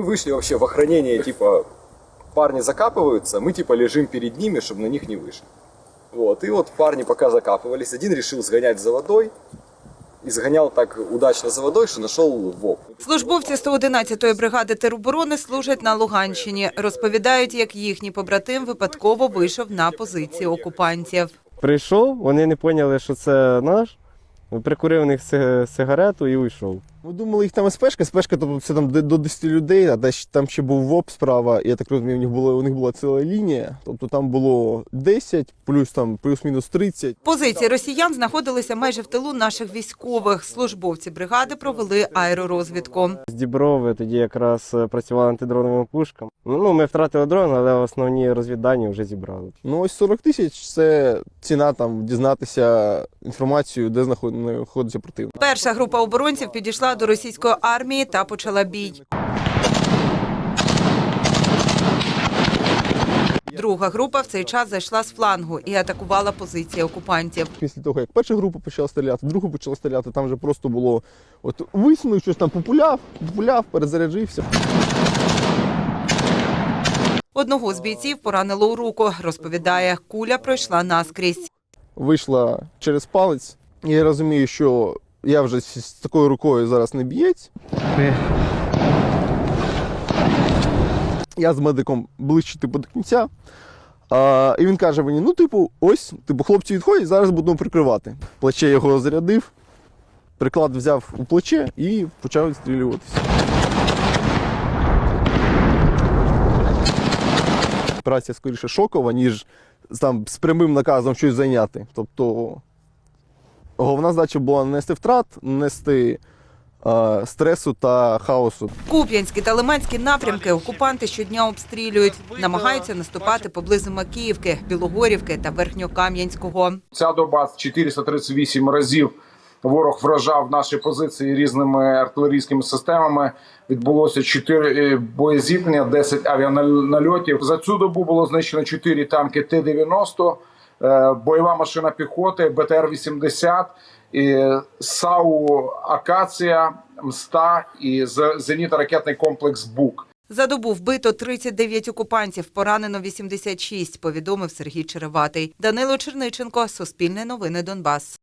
Мы вышли вообще в охранение, типа, парни закапываются, мы типа лежим перед ними, чтобы на них не вышли. Вот, и вот парни пока закапывались, один решил сгонять за водой, и сгонял так удачно за водой, что нашел ВОП. Службовці 111-ї бригади тероборони служать на Луганщині. Розповідають, як їхній побратим випадково вийшов на позиції окупантів. Прийшов, вони не поняли, що це наш. Прикурив у них си- сигарету і уйшов. Ми думали, їх там СПшка, СПшка, тобто це там де- до 10 людей, а десь там ще був ВОП справа, і я так розумію, у них було у них була ціла лінія. Тобто там було 10, плюс там плюс-мінус 30. Позиції росіян знаходилися майже в тилу наших військових. Службовці бригади провели аеророзвідку. З Діброви тоді якраз е, працювали антидроновими пушками. Ну, ми втратили дрон, але основні розвіддані вже зібрали. Ну ось 40 тисяч це ціна там дізнатися інформацію, де знаходиться противник. Перша група оборонців підійшла до російської армії та почала бій. Друга група в цей час зайшла з флангу і атакувала позиції окупантів. Після того, як перша група почала стріляти, друга почала стріляти, там вже просто було от висунув щось там популяв, популяв, перезаряджився. Одного з бійців поранило у руку. Розповідає, куля пройшла наскрізь. Вийшла через палець. І я розумію, що я вже з такою рукою зараз не б'єць. Я з медиком ближче типу, до кінця. А, і він каже мені: ну, типу, ось, типу, хлопці відходять, зараз будемо прикривати. Плече його зарядив, приклад взяв у плече і почав відстрілюватися. Операція скоріше шокова, ніж там, з прямим наказом щось зайняти. Тобто головна задача була не нести втрат, не нести е, стресу та хаосу. Куп'янські та Лиманські напрямки окупанти щодня обстрілюють. Намагаються наступати поблизу Макіївки, Білогорівки та Верхньокам'янського. Ця доба 438 разів ворог вражав наші позиції різними артилерійськими системами. Відбулося 4 боєзіткнення, 10 авіанальотів. За цю добу було знищено 4 танки Т-90, е, бойова машина піхоти, БТР-80, і САУ Акація, МСТА і зенітно-ракетний комплекс БУК. За добу вбито 39 окупантів, поранено 86, повідомив Сергій Череватий. Данило Черниченко, Суспільне новини Донбас.